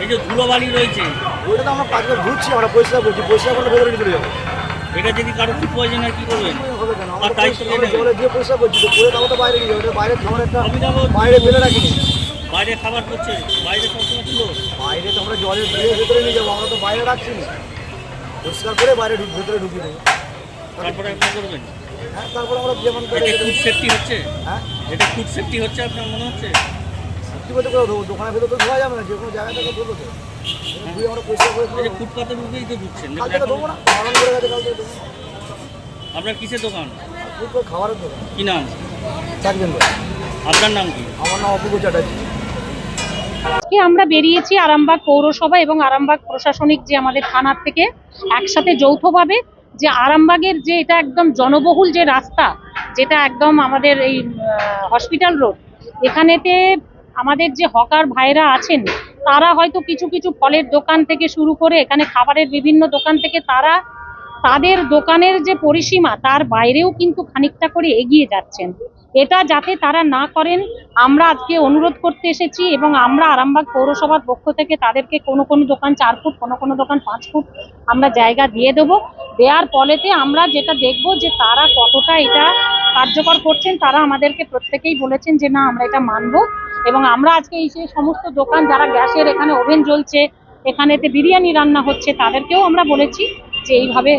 এই যে ধুলোবালি রয়েছে। ওইটা তো আমরা পাঁচবার ঘুরছি আমরা পরিষ্কার করছি পরিষ্কার করলে ভেতরে চলে যাব। এটা যদি কারও ফুড পয়জন হয় কি করবেন হবে কেন? আর কে আমরা জলে দিয়ে পরিষ্কার করছি তো করে তাও তো বাইরে নিয়ে যাব এটা বাইরে খাবার একটা বাইরে ফেলে রাখিনি। বাইরে খাবার করছে। বাইরে সবসময় ছিল। বাইরে তো আমরা জলে দিয়ে ভেতরে নিয়ে যাব আমরা তো বাইরে রাখছি না পরিষ্কার করে বাইরে ঢুক- ভেতরে ঢুকিয়ে দেবো। তারপরে আপনি করবেন? হ্যাঁ তারপর আমরা যেমন করে সেফটি হচ্ছে? হ্যাঁ? এটা ফুড সেফটি হচ্ছে আপনার মনে হচ্ছে? কথা করে দেবো দোকানের ভেতর তো ধোয়া যাবে না যে কোনো জায়গা থেকে ধরবো তো। ধুয়ে আমরা পরিষ্কার করে এই যে ফুটপাতের উপরেই তো ঢুকছেন কাল থেকে দেবো না বারণ করে গেছে কাল থেকে দেবো আপনার কিসের দোকান? ফুড খাবারের দোকান। কি নাম? থাকবেন আপনার নাম কি? আমার নাম অপূর্ব চ্যাটার্জি। আজকে আমরা বেরিয়েছি আরামবাগ পৌরসভা এবং আরামবাগ প্রশাসনিক যে আমাদের থানার থেকে একসাথে যৌথভাবে যে আরামবাগের যে এটা একদম জনবহুল যে রাস্তা যেটা একদম আমাদের এই হসপিটাল রোড এখানেতে আমাদের যে হকার ভাইরা আছেন, তারা হয়তো কিছু কিছু ফলের দোকান থেকে শুরু করে এখানে খাবারের বিভিন্ন দোকান থেকে তারা তাদের দোকানের যে পরিসীমা, তার বাইরেও কিন্তু খানিকটা করে এগিয়ে যাচ্ছেন। এটা যাতে তারা না করেন, আমরা আজকে অনুরোধ করতে এসেছি এবং আমরা আরামবাগ পৌরসভার পক্ষ থেকে তাদেরকে কোনো কোনো দোকান চার ফুট, কোনো কোনো দোকান পাঁচ ফুট আমরা জায়গা দিয়ে দেব। দেওয়ার ফলেতে আমরা যেটা দেখব যে তারা কতটা এটা কার্যকর করছেন, তারা আমাদেরকে প্রত্যেকেই বলেছেন যে না, আমরা এটা মানবো। এবং আমরা আজকে এই যে সমস্ত দোকান, যারা গ্যাসের এখানে ওভেন জ্বলছে, এখানেতে বিরিয়ানি রান্না হচ্ছে, তাদেরকেও আমরা বলেছি যে এইভাবে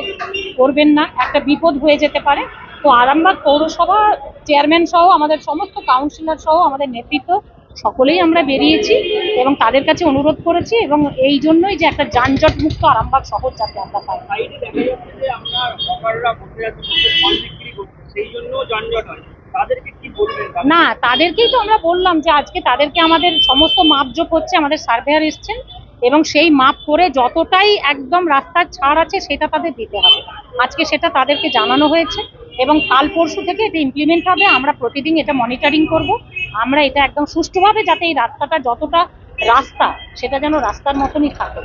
করবেন না, একটা বিপদ হয়ে যেতে পারে। তো আরামবাগ পৌরসভা চেয়ারম্যান সহ, আমাদের সমস্ত কাউন্সিলর সহ, আমাদের নেতৃত্ব সকলেই আমরা বেরিয়েছি এবং তাদের কাছে অনুরোধ করেছি এবং এই জন্যই যে একটা যানজট মুক্ত আরামবাগ শহর যাতে আমরা পাই। সেই না তাদেরকেই তো আমরা বললাম যে আজকে তাদেরকে আমাদের সমস্ত মাপজোপ হচ্ছে আমাদের সার্ভেয়ার এসছেন এবং সেই মাপ করে যতটাই একদম রাস্তার ছাড় আছে সেটা তাদের দিতে হবে। আজকে সেটা তাদেরকে জানানো হয়েছে এবং কাল পরশু থেকে এটা ইমপ্লিমেন্ট হবে আমরা প্রতিদিন এটা মনিটরিং করব। আমরা এটা একদম সুষ্ঠুভাবে যাতে এই রাস্তাটা যতটা রাস্তা সেটা যেন রাস্তার মতনই থাকে।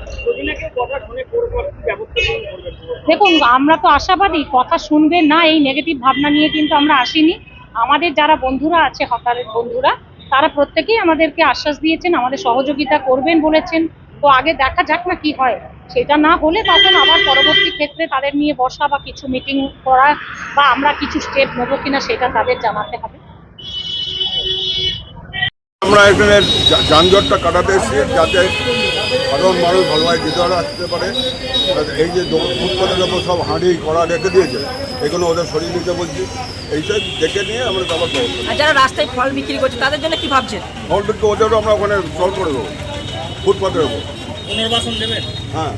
দেখুন আমরা তো আশাবাদী কথা শুনবে না এই নেগেটিভ ভাবনা নিয়ে কিন্তু আমরা আসিনি। আমাদের যারা বন্ধুরা আছে হকারের বন্ধুরা, তারা প্রত্যেকেই আমাদেরকে আশ্বাস দিয়েছেন, আমাদের সহযোগিতা করবেন বলেছেন। তো আগে দেখা যাক না কি হয়। সেটা না হলে তখন আবার পরবর্তী ক্ষেত্রে তাদের নিয়ে বসা বা কিছু মিটিং করা বা আমরা কিছু স্টেপ নেব কিনা সেটা তাদের জানাতে হবে। আমরা এখানে যানজটটা কাটাতে এসেছি, যাতে সাধারণ মানুষ ভালোভাবে ভিতরে আসতে পারে। এই যে ফুটপাতের ওপর সব হাঁড়ি কড়া রেখে দিয়েছে এগুলো ওদের সরিয়ে নিতে বলছি। এইসব দেখে নিয়ে আমরা আর যারা রাস্তায় ফল বিক্রি করছে তাদের জন্য কি ভাবছেন? ফলটুকু ওদেরও আমরা ওখানে সলভ করে দেবো ফুটপাতের ওপর। পুনর্বাসন দেবেন? হ্যাঁ।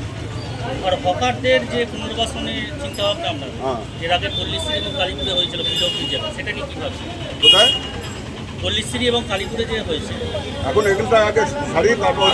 আর হকারদের যে পুনর্বাসনের চিন্তা ভাবনা আপনার? হ্যাঁ। এর আগে এবং কালীপুরে হয়েছিল বিজয় সেটা নিয়ে কি ভাবছেন? কোথায়? পল্লীশ্রী এবং কালীপুরে যে হয়েছে এখন এখানটা আগে শাড়ি তারপর।